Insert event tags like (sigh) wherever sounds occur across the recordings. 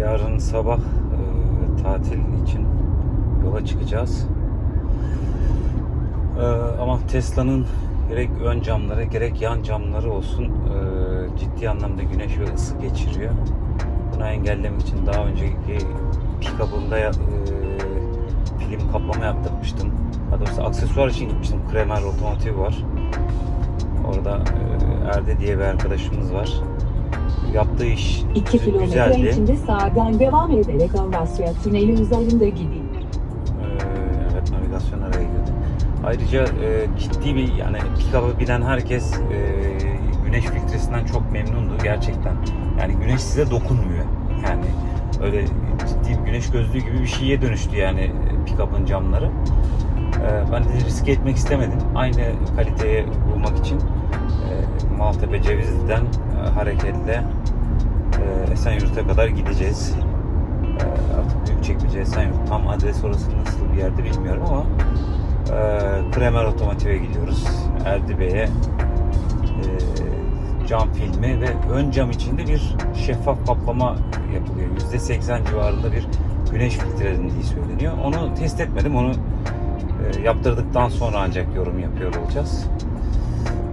Yarın sabah e, tatil için yola çıkacağız. E, ama Tesla'nın gerek ön camları gerek yan camları olsun e, ciddi anlamda güneş ve ısı geçiriyor. Bunu engellemek için daha önceki pick-up'ımda ya- e, film kaplama yaptırmıştım. Daha doğrusu aksesuar için gitmiştim. Kremer otomotiv var. Orada e, Erde diye bir arkadaşımız var. Yaptığı iş 2 kilometre güzeldi. içinde sağdan devam ederek Avrasya Tüneli üzerinde gidin. Ee, evet navigasyon araya girdi. Ayrıca e, ciddi bir yani pick-up'a binen herkes e, güneş filtresinden çok memnundu gerçekten. Yani güneş size dokunmuyor. Yani öyle ciddi bir güneş gözlüğü gibi bir şeye dönüştü yani pick-up'ın camları. Ee, ben de risk etmek istemedim. Aynı kaliteye bulmak için e, Maltepe Cevizli'den e, hareketle e, Esenyurt'a kadar gideceğiz. Ee, artık Büyükçekmece, Esenyurt tam adres orası nasıl bir yerde bilmiyorum ama e, Kremer Otomotiv'e gidiyoruz. Erdi Bey'e e, cam filmi ve ön cam içinde bir şeffaf kaplama yapılıyor. %80 civarında bir güneş filtrelendiği söyleniyor. Onu test etmedim. Onu e, yaptırdıktan sonra ancak yorum yapıyor olacağız.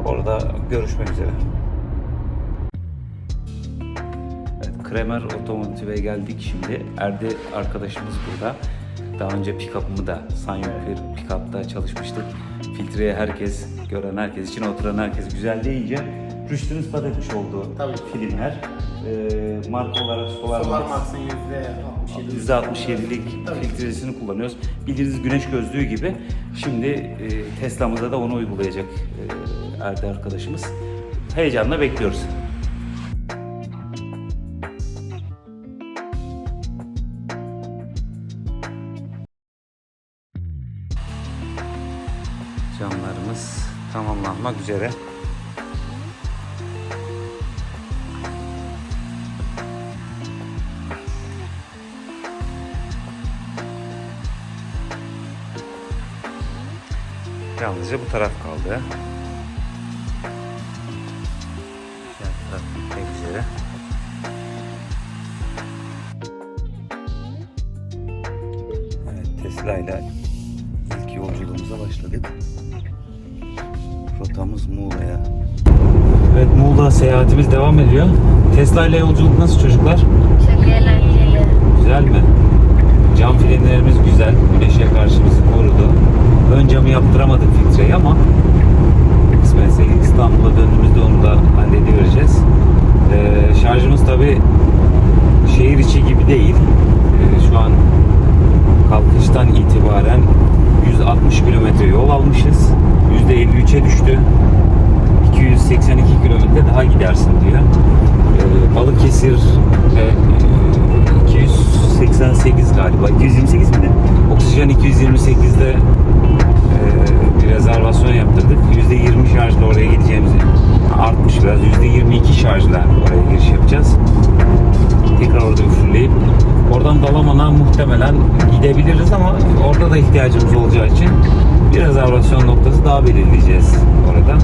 Orada görüşmek üzere. Evet, Kremer Otomotiv'e geldik şimdi. Erdi arkadaşımız burada. Daha önce pick-up'ımı da Sanyok pick-up'ta çalışmıştık. Filtreye herkes, gören herkes, için oturan herkes güzel deyince rüştünü ispat etmiş oldu Tabii. filmler. Ee, marka olarak Solar, Solar Max. Max'ın %67. %67'lik Tabii. filtresini kullanıyoruz. Bildiğiniz güneş gözlüğü gibi. Şimdi e, Tesla'mızda da onu uygulayacak e, Erdi arkadaşımız. Heyecanla bekliyoruz. Camlarımız tamamlanmak üzere. Yalnızca bu taraf kaldı. Diğer. Evet Tesla ile ilk yolculuğumuza başladık. Rotamız Muğla'ya. Evet Muğla seyahatimiz devam ediyor. Tesla ile yolculuk nasıl çocuklar? Çok eğlenceli. Güzel mi? Cam filmlerimiz güzel. Güneşe karşı bizi korudu. Ön camı yaptıramadık filtreyi ama kısmetse İstanbul'a döndüğümüzde onu da halledivereceğiz. Ee, şarjımız tabi şehir içi gibi değil. Ee, şu an kalkıştan itibaren 160 kilometre yol almışız. %53'e düştü. 282 kilometre daha gidersin diyor. Ee, Balıkesir ve e, 288 galiba. 228 miydi? Oksijen 228'de e, bir rezervasyon yaptırdık. %20 şarjla oraya gideceğimizi artmış biraz. %22 şarjla oraya giriş yapacağız. Tekrar orada üfürleyip oradan Dalaman'a muhtemelen gidebiliriz ama orada da ihtiyacımız olacağı için bir rezervasyon noktası daha belirleyeceğiz orada.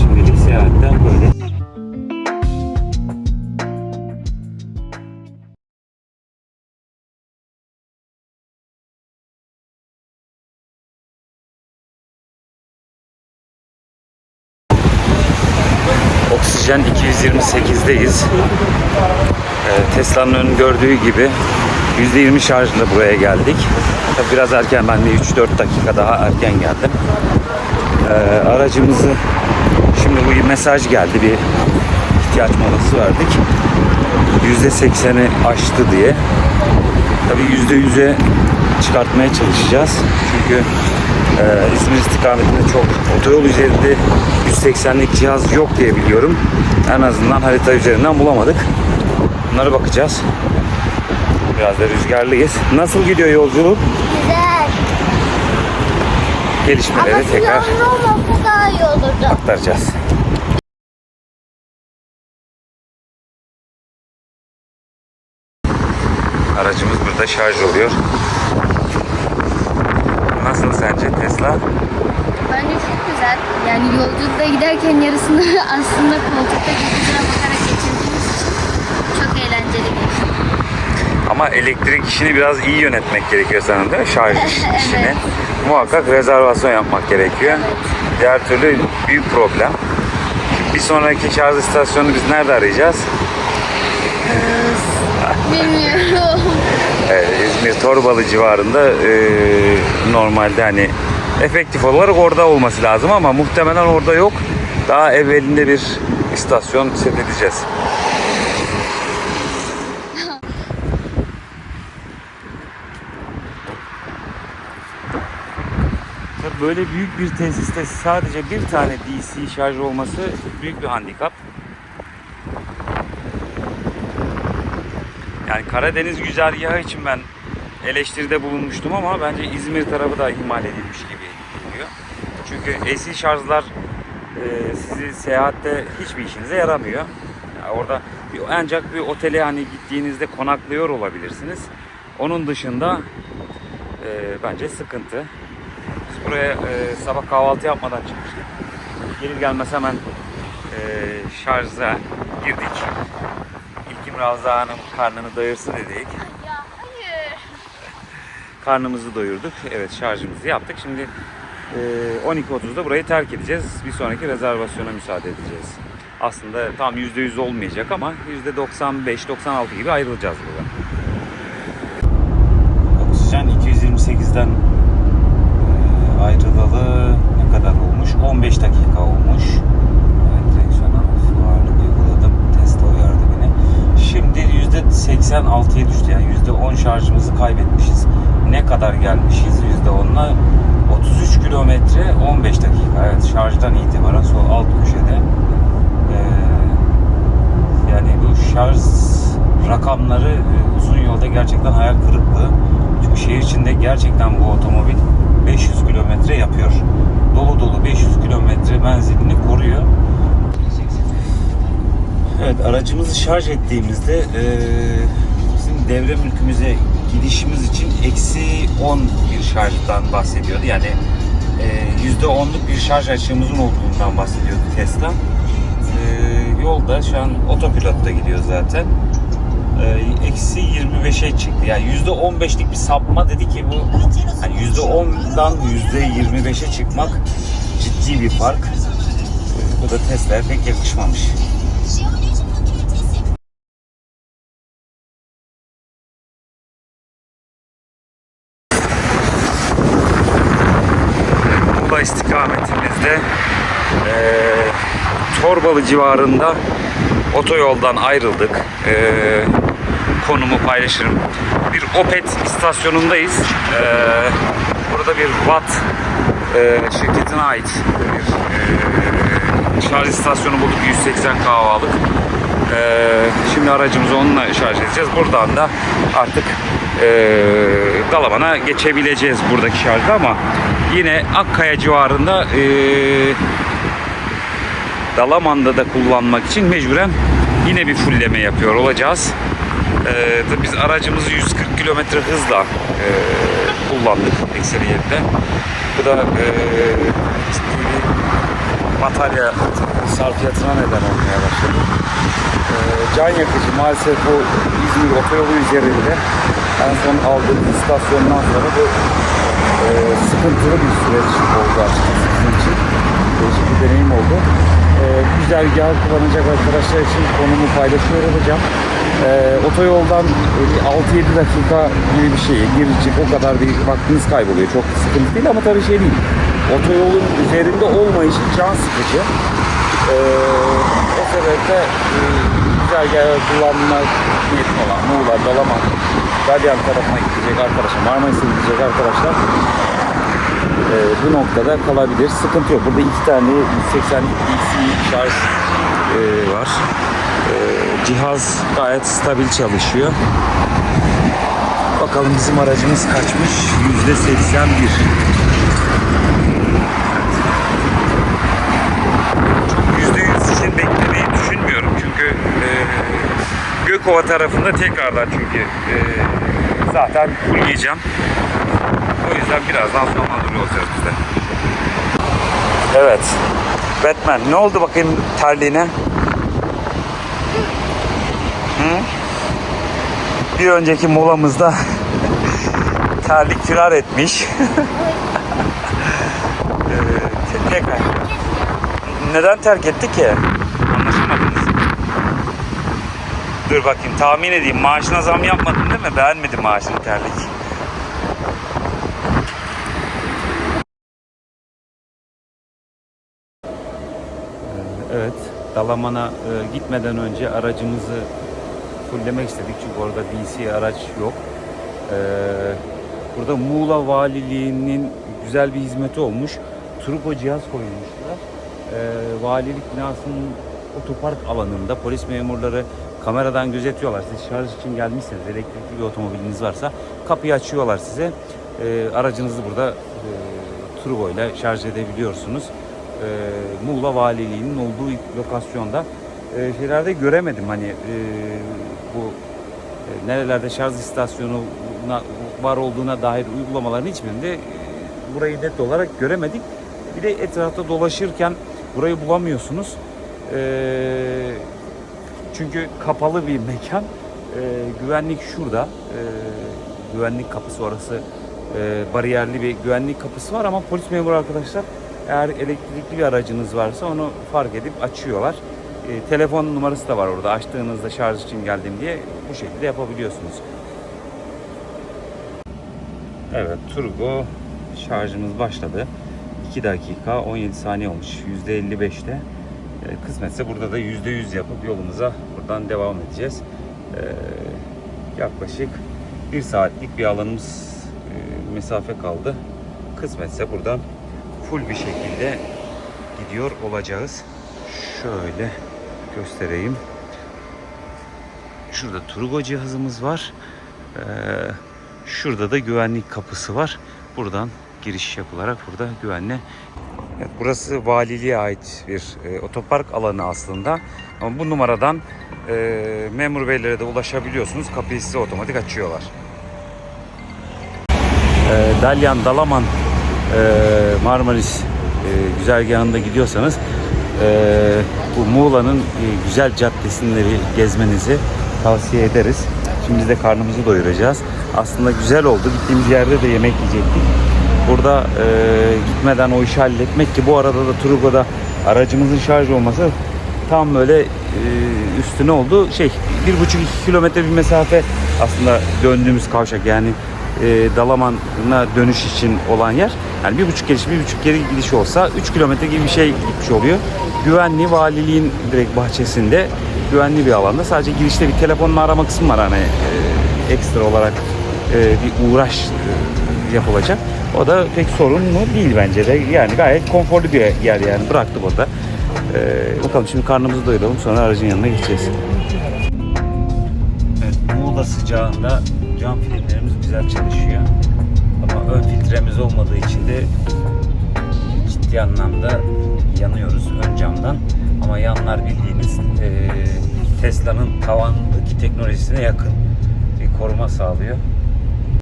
Şimdilik seyahatten böyle. Oksijen 228'deyiz. Ee, Tesla'nın ön gördüğü gibi %20 şarjla buraya geldik. Tabii biraz erken ben bir 3-4 dakika daha erken geldim. Ee, aracımızı şimdi bu mesaj geldi bir ihtiyaç molası verdik. %80'i aştı diye. Tabii %100'e çıkartmaya çalışacağız. Çünkü e, İzmir istikametinde çok otoyol üzerinde 180'lik cihaz yok diye biliyorum. En azından harita üzerinden bulamadık. Bunlara bakacağız. Biraz da rüzgarlıyız. Nasıl gidiyor yolculuk? Güzel. Gelişmeleri Ama tekrar olmasa daha iyi olurdu. aktaracağız. Aracımız burada şarj oluyor. Nasıl sence Tesla? Bence çok güzel. Yani yolculukta giderken yarısını (laughs) aslında koltukta gökyüzüne bakarak geçirdiğimiz için çok eğlenceli geçti. Ama elektrik işini biraz iyi yönetmek gerekiyor sanırım değil mi? Şarj (laughs) işini. Muhakkak rezervasyon yapmak gerekiyor. Diğer türlü büyük problem. Bir sonraki şarj istasyonunu biz nerede arayacağız? Bilmiyorum. (laughs) Evet, İzmir Torbalı civarında e, normalde hani efektif olarak orada olması lazım ama muhtemelen orada yok. Daha evvelinde bir istasyon set edeceğiz. Böyle büyük bir tesiste sadece bir tane DC şarj olması büyük bir handikap. Yani Karadeniz güzergahı için ben eleştiride bulunmuştum ama bence İzmir tarafı da ihmal edilmiş gibi geliyor. Çünkü AC şarjlar e, sizi seyahatte hiçbir işinize yaramıyor. Yani orada bir, ancak bir otele hani gittiğinizde konaklıyor olabilirsiniz. Onun dışında e, bence sıkıntı. Biz buraya e, sabah kahvaltı yapmadan çıkmıştık. Gelir gelmez hemen e, şarja girdik. İlkim Ravza Hanım karnını doyursun dedik. Ya hayır. Karnımızı doyurduk. Evet şarjımızı yaptık. Şimdi e, 12.30'da burayı terk edeceğiz. Bir sonraki rezervasyona müsaade edeceğiz. Aslında tam %100 olmayacak ama %95-96 gibi ayrılacağız buradan. Oksijen 228'den e, ayrılalı ne kadar olmuş? 15 dakika olmuş. Evet, direksiyona ağırlık uyguladım. Tesla uyardı beni. Şimdi %86'ya düştü. Yani %10 şarjımızı kaybetmişiz. Ne kadar gelmişiz %10'la? 33 kilometre 15 dakika. Evet şarjdan itibaren sol alt köşede. Ee, yani bu şarj rakamları e, uzun yolda gerçekten hayal kırıklığı. Çünkü şehir içinde gerçekten bu otomobil 500 kilometre yapıyor. Dolu dolu 500 kilometre menzilini koruyor. Evet aracımızı şarj ettiğimizde e, bizim devre mülkümüze gidişimiz için eksi 10 bir şarjdan bahsediyordu. Yani e, yüzde 10'luk bir şarj açığımızın olduğundan bahsediyordu Tesla. E, yolda şu an otopilotta gidiyor zaten. E, Eksi 25'e çıktı. Yani yüzde 15'lik bir sapma dedi ki bu hani yüzde 10'dan yüzde 25'e çıkmak ciddi bir fark. E, Bu da Tesla'ya pek yakışmamış. İstikametimizde eee Torbalı civarında otoyoldan ayrıldık. Eee, konumu paylaşırım. Bir Opet istasyonundayız. Eee, burada bir Watt eee, şirketine ait bir eee, şarj istasyonu bulduk 180 kahvalık. Eee, şimdi aracımızı onunla şarj edeceğiz. Buradan da artık eee Dalaman'a geçebileceğiz buradaki şarjda ama yine Akkaya civarında eee Dalaman'da da kullanmak için mecburen yine bir fulleme yapıyor olacağız. Tabii biz aracımızı 140 km hızla e, kullandık ekseriyetle. Bu da e, ciddi batarya sarfiyatına neden olmaya başladı. Ee, can yakıcı maalesef bu İzmir otoyolu üzerinde en son aldığımız istasyondan sonra bu e, sıkıntılı bir süreç oldu açıkçası bizim için. Değişik bir deneyim oldu. E, güzergahı kullanacak arkadaşlar için konumu paylaşıyor olacağım. E, otoyoldan e, bir 6-7 dakika gibi bir şey girecek o kadar bir vaktiniz kayboluyor. Çok sıkıntı değil ama tabii şey değil. Otoyolun üzerinde olmayışı can sıkıcı. E, o sebeple e, güzergahı kullanmak niyetim olan Muğla, Dalaman, Dalyan tarafına gidecek arkadaşlar, Marmaris'e gidecek arkadaşlar e, bu noktada kalabilir. Sıkıntı yok. Burada iki tane 180 DC şarj e, var. E, cihaz gayet stabil çalışıyor. Bakalım bizim aracımız kaçmış? Yüzde 81. Çok yüzde yüz için beklemeyi düşünmüyorum. Çünkü e, Gökova tarafında tekrardan çünkü e, zaten fulleyeceğim. O yüzden birazdan sonlandırıyor olacağız biz de. Evet. Batman ne oldu bakayım terliğine? Hı? bir önceki molamızda (laughs) terlik firar etmiş. (laughs) Neden terk etti ki? Dur bakayım tahmin edeyim. Maaşına zam yapmadın değil mi? Beğenmedi maaşını terlik. Evet, Dalaman'a e, gitmeden önce aracımızı fulllemek istedik çünkü orada DC araç yok. Ee, burada Muğla Valiliği'nin güzel bir hizmeti olmuş. Turbo cihaz koymuşlar. Ee, valilik binasının otopark alanında polis memurları kameradan gözetiyorlar. Siz şarj için gelmişseniz, elektrikli bir otomobiliniz varsa kapıyı açıyorlar size. Ee, aracınızı burada e, turbo ile şarj edebiliyorsunuz. Ee, Muğla Valiliği'nin olduğu lokasyonda e, şeylerde göremedim hani e, bu e, nerelerde şarj istasyonu var olduğuna dair uygulamaların hiçbirinde e, burayı net olarak göremedik. Bir de etrafta dolaşırken burayı bulamıyorsunuz. E, çünkü kapalı bir mekan. E, güvenlik şurada. E, güvenlik kapısı orası e, bariyerli bir güvenlik kapısı var ama polis memuru arkadaşlar eğer elektrikli bir aracınız varsa onu fark edip açıyorlar. E, telefon numarası da var orada. Açtığınızda şarj için geldim diye bu şekilde yapabiliyorsunuz. Evet turbo şarjımız başladı. 2 dakika 17 saniye olmuş. %55'te. E, kısmetse burada da %100 yapıp yolumuza buradan devam edeceğiz. E, yaklaşık 1 saatlik bir alanımız e, mesafe kaldı. Kısmetse buradan full bir şekilde gidiyor olacağız. Şöyle göstereyim. Şurada turbo cihazımız var. Ee, şurada da güvenlik kapısı var. Buradan giriş yapılarak burada güvenle. Evet, burası valiliğe ait bir e, otopark alanı aslında. Ama bu numaradan e, memur beylere de ulaşabiliyorsunuz. Kapıyı size otomatik açıyorlar. E, Dalyan, Dalaman, e, Marmaris e, güzergahında gidiyorsanız e, bu Muğla'nın e, güzel caddesini gezmenizi tavsiye ederiz. Şimdi biz de karnımızı doyuracağız. Aslında güzel oldu. Gittiğimiz yerde de yemek yiyecektik. Burada e, gitmeden o işi halletmek ki bu arada da Turgo'da aracımızın şarj olması tam böyle e, üstüne oldu. Şey bir buçuk iki kilometre bir mesafe aslında döndüğümüz kavşak yani e, Dalaman'a dönüş için olan yer. Yani bir buçuk geliş bir buçuk geri gidiş olsa 3 kilometre gibi bir şey gitmiş oluyor. Güvenli valiliğin direkt bahçesinde güvenli bir alanda. Sadece girişte bir telefonla arama kısmı var hani e, ekstra olarak e, bir uğraş e, yapılacak. O da pek sorunlu değil bence de. Yani gayet konforlu bir yer yani. Bıraktı burada. E, bakalım şimdi karnımızı doyuralım sonra aracın yanına geçeceğiz. Evet, Muğla sıcağında cam filmlerimiz güzel çalışıyor. Ama ön filtremiz olmadığı için de ciddi anlamda yanıyoruz ön camdan. Ama yanlar bildiğiniz e, Tesla'nın tavandaki teknolojisine yakın bir koruma sağlıyor.